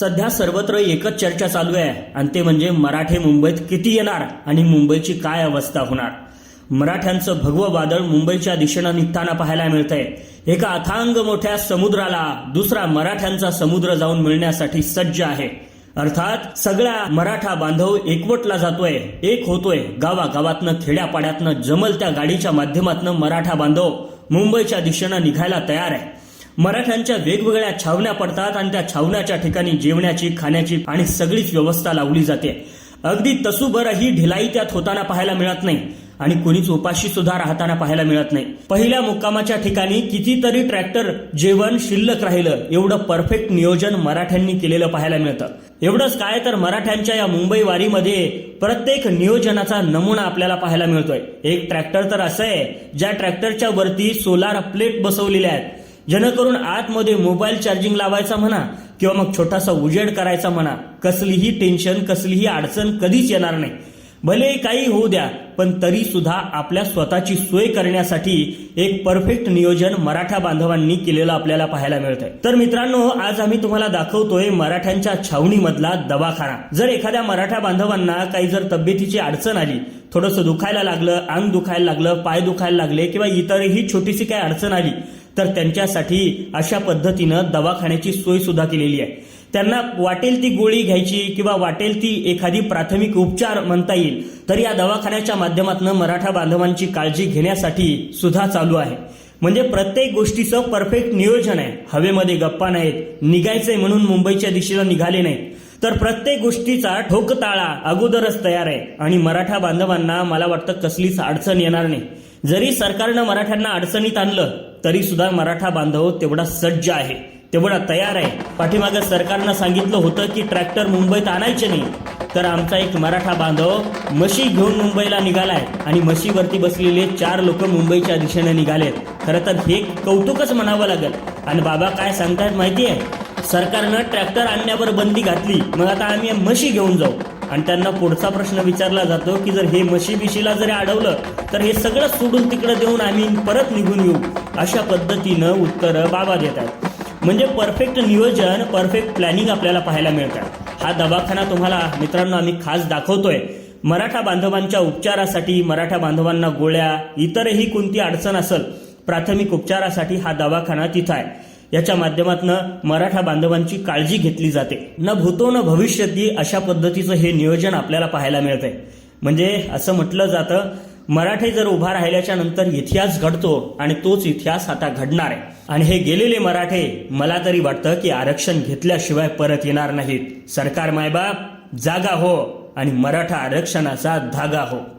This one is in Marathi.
सध्या सर्वत्र एकच चर्चा चालू आहे आणि ते म्हणजे मराठे मुंबईत किती येणार आणि मुंबईची काय अवस्था होणार? मराठ्यांचं भगवं वादळ मुंबईच्या दिशेनं निघताना पाहायला मिळतंय. एका अथांग मोठ्या समुद्राला दुसरा मराठ्यांचा समुद्र जाऊन मिळण्यासाठी सज्ज आहे. अर्थात सगळा मराठा बांधव एकवटला जातोय एक होतोय. गावागावातनं खेड्यापाड्यातनं जमल त्या गाडीच्या माध्यमातनं मराठा बांधव मुंबईच्या दिशेनं निघायला तयार आहे. मराठ्यांच्या वेगवेगळ्या छावण्या पडतात आणि त्या छावण्याच्या ठिकाणी जेवण्याची खाण्याची आणि सगळीच व्यवस्था लावली जाते. अगदी तसूभरही ढिलाई त्यात होताना पाहायला मिळत नाही आणि कोणीच उपाशी सुद्धा राहताना पाहायला मिळत नाही. पहिल्या मुक्कामाच्या ठिकाणी कितीतरी ट्रॅक्टर जेवण शिल्लक राहिलं एवढं परफेक्ट नियोजन मराठ्यांनी केलेलं पाहायला मिळतं. एवढंच काय तर मराठ्यांच्या या मुंबई वारीमध्ये प्रत्येक नियोजनाचा नमुना आपल्याला पाहायला मिळतोय. एक ट्रॅक्टर तर असं आहे ज्या ट्रॅक्टरच्या वरती सोलार प्लेट बसवलेल्या आहेत. जेणेकरून आतमध्ये मोबाईल चार्जिंग लावायचा म्हणा किंवा मग छोटासा उजेड करायचा म्हणा कसलीही टेन्शन कसलीही अडचण कधीच येणार नाही. भले काही होऊ द्या पण तरी सुद्धा आपल्या स्वतःची सोय करण्यासाठी एक परफेक्ट नियोजन मराठा बांधवांनी केलेलं आपल्याला पाहायला मिळतंय. तर मित्रांनो आज आम्ही तुम्हाला दाखवतोय मराठ्यांच्या छावणीमधला दवाखाना. जर एखाद्या मराठा बांधवांना काही जर तब्येतीची अडचण आली थोडंसं दुखायला लागलं अंग दुखायला लागलं पाय दुखायला लागले किंवा इतरही छोटीशी काही अडचण आली तर त्यांच्यासाठी अशा पद्धतीनं दवाखान्याची सोय सुद्धा केलेली आहे. त्यांना वाटेल ती गोळी घ्यायची किंवा वाटेल ती एखादी प्राथमिक उपचार म्हणता येईल तर या दवाखान्याच्या माध्यमातून मराठा बांधवांची काळजी घेण्यासाठी सुद्धा चालू आहे. म्हणजे प्रत्येक गोष्टीचं परफेक्ट नियोजन आहे. हवेमध्ये गप्पा नाहीत निघायचंय म्हणून मुंबईच्या दिशेला निघाले नाहीत. तर प्रत्येक गोष्टीचा ठोकताळा अगोदरच तयार आहे. आणि मराठा बांधवांना मला वाटतं कसलीच अडचण येणार नाही. जरी सरकारनं मराठ्यांना अडचणीत आणलं तरी सुद्धा मराठा बांधव तेवढा सज्ज आहे तेवढा तयार आहे. पाठीमागं सरकारनं सांगितलं होतं की ट्रॅक्टर मुंबईत आणायचे नाही. तर आमचा एक मराठा बांधव म्हशी घेऊन मुंबईला निघालाय आणि म्हशीवरती बसलेले चार लोक मुंबईच्या दिशेने निघालेत. खरं तर हे कौतुकच म्हणावं लागेल. आणि बाबा काय सांगतायत माहिती आहे सरकारनं ट्रॅक्टर आणण्यावर बंदी घातली मग आता आम्ही म्हशी घेऊन जाऊ. आणि त्यांना पुढचा प्रश्न विचारला जातो की जर हे मशीबिशीला जरी अडवलं तर हे सगळं सोडून तिकडे देऊन आम्ही परत निघून येऊ अशा पद्धतीनं उत्तरं बाबा देतात. म्हणजे परफेक्ट नियोजन परफेक्ट प्लॅनिंग आपल्याला पाहायला मिळतात हा दवाखाना तुम्हाला मित्रांनो आम्ही खास दाखवतोय. मराठा बांधवांच्या उपचारासाठी मराठा बांधवांना गोळ्या इतरही कोणती अडचण असेल प्राथमिक उपचारासाठी हा दवाखाना तिथं आहे. याच्या माध्यमातून मराठा बांधवांची काळजी घेतली जाते. न भूतो न भविष्यती अशा पद्धतीचं हे नियोजन आपल्याला पाहायला मिळतंय. म्हणजे असं म्हटलं जातं मराठे जर उभा राहिल्याच्या नंतर इतिहास घडतो आणि तोच इतिहास आता घडणार आहे. आणि हे गेलेले मराठे मला तरी वाटतं की आरक्षण घेतल्याशिवाय परत येणार नाहीत. सरकार मायबाप जागा हो आणि मराठा आरक्षणाचा धागा हो.